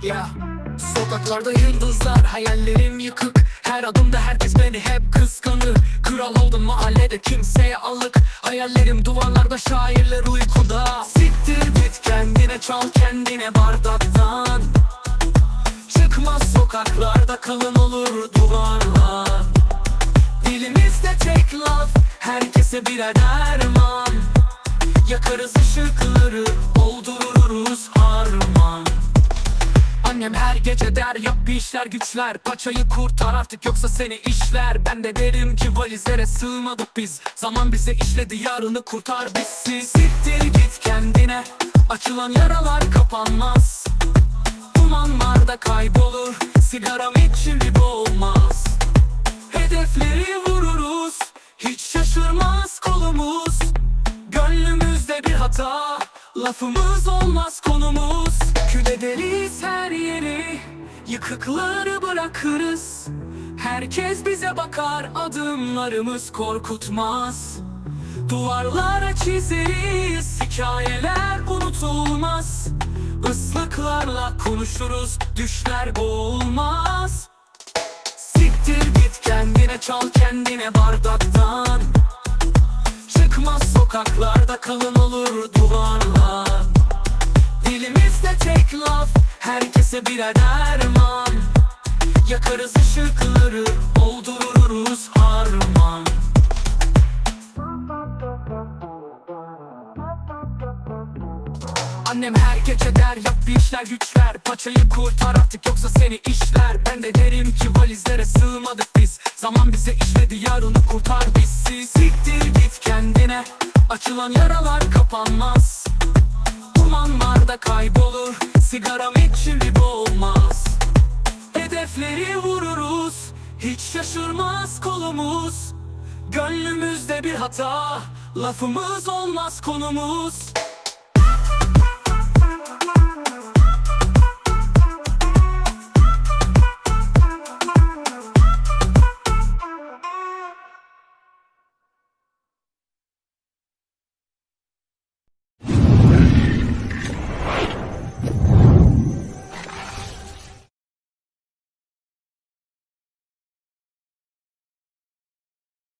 Sokaklarda yıldızlar hayallerim yıkık. Her adımda herkes beni hep kıskanır. Kral oldum mahallede kimseye alık. Hayallerim duvarlarda şairler uykuda. Siktir git kendine çal kendine bardaktan. Çıkmaz sokaklarda kalın olur duvarlar. Dilimizde tek laf herkese birer derman. Yakarız ışıkları Annem her gece der yap bir işler güçler. Paçayı kurtar artık yoksa seni işler. Ben de derim ki valizlere sığmadık biz. Zaman bize işledi yarını kurtar bizsiz. Siktir git kendine Açılan yaralar kapanmaz. Dumanlarda kaybolur Sigaram içimi boğmaz Hedefleri vururuz Hiç şaşırmaz kolumuz. Gönlümüzde bir hata Lafımız olmaz konumuz Kül ederiz her yeri Yıkıkları bırakırız. Herkes bize bakar Adımlarımız korkutmaz. Duvarlara çizeriz Hikayeler unutulmaz. Islıklarla konuşuruz Düşler boğulmaz. Siktir git kendine çal kendine bardaktan. Çıkmaz sokaklarda kalın olur duvarlar Dilimizde tek laf herkese birer derman. Yakarız ışıkları oldururuz harman. Annem her gece der yap bir işler güçler Paçayı kurtar artık yoksa seni işler. Ben de derim ki valizlere sığmadık biz. Zaman bize işledi yarını kurtar bizsiz Siktir git kendine Açılan yaralar kapanmaz Dumanlarda kaybolur. Sigaram içimi boğmaz Hedefleri vururuz. Hiç şaşırmaz kolumuz. Gönlümüzde bir hata. Lafımız olmaz konumuz